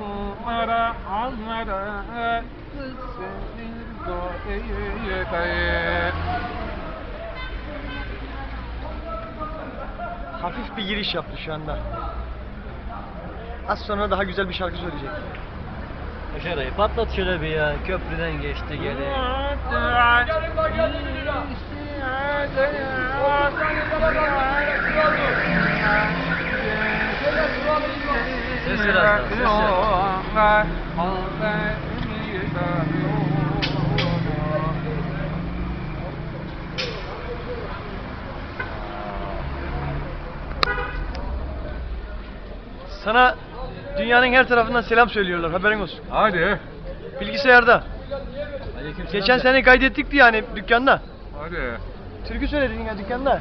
عمر عمر السنين Hafif bir giriş yaptı şu anda. Az sonra daha güzel bir şarkı söyleyecek. Şurayı patlat şöyle bir ya. Köprüden geçti gene. Sana dünyanın her tarafından selam söylüyorlar haberin olsun. Hadi. Bilgisayarda. Aleykümselam Geçen sene kaydettik diye yani dükkanda. Hadi. Türkü söyledin ya dükkanda.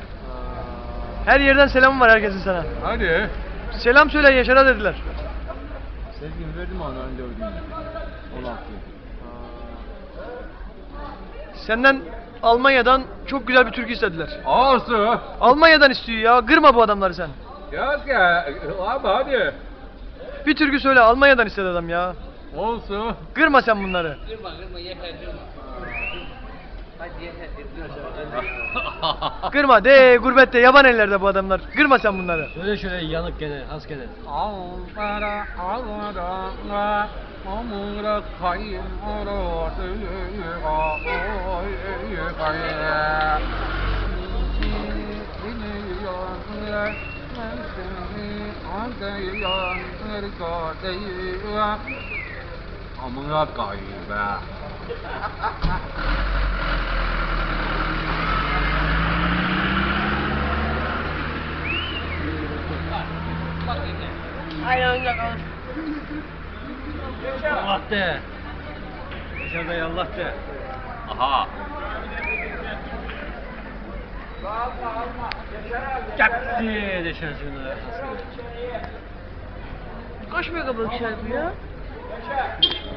Her yerden selam var herkesin sana. Hadi. Selam söyle Yaşar'a dediler. Sevgimi verdim ona o gün. 16. Senden Almanya'dan çok güzel bir türkü istediler. Ağası. Almanya'dan istiyor ya. Kırma bu adamları sen. Gel gel. Abi hadi. Bir türkü söyle Almanya'dan istedi adam ya. Olsun. Kırma sen bunları. Kırma de gurbette yaban ellerde bu adamlar. Kırma sen bunları. Şöyle şöyle yanık gene, has gene. Alvara alvara Amura kayın oradı Oy kayın Amına kayın be. Allah de. Yaşar dayı Allah de. Aha. Gitti Yaşar şunu. Kaç megabayt şarkı ya?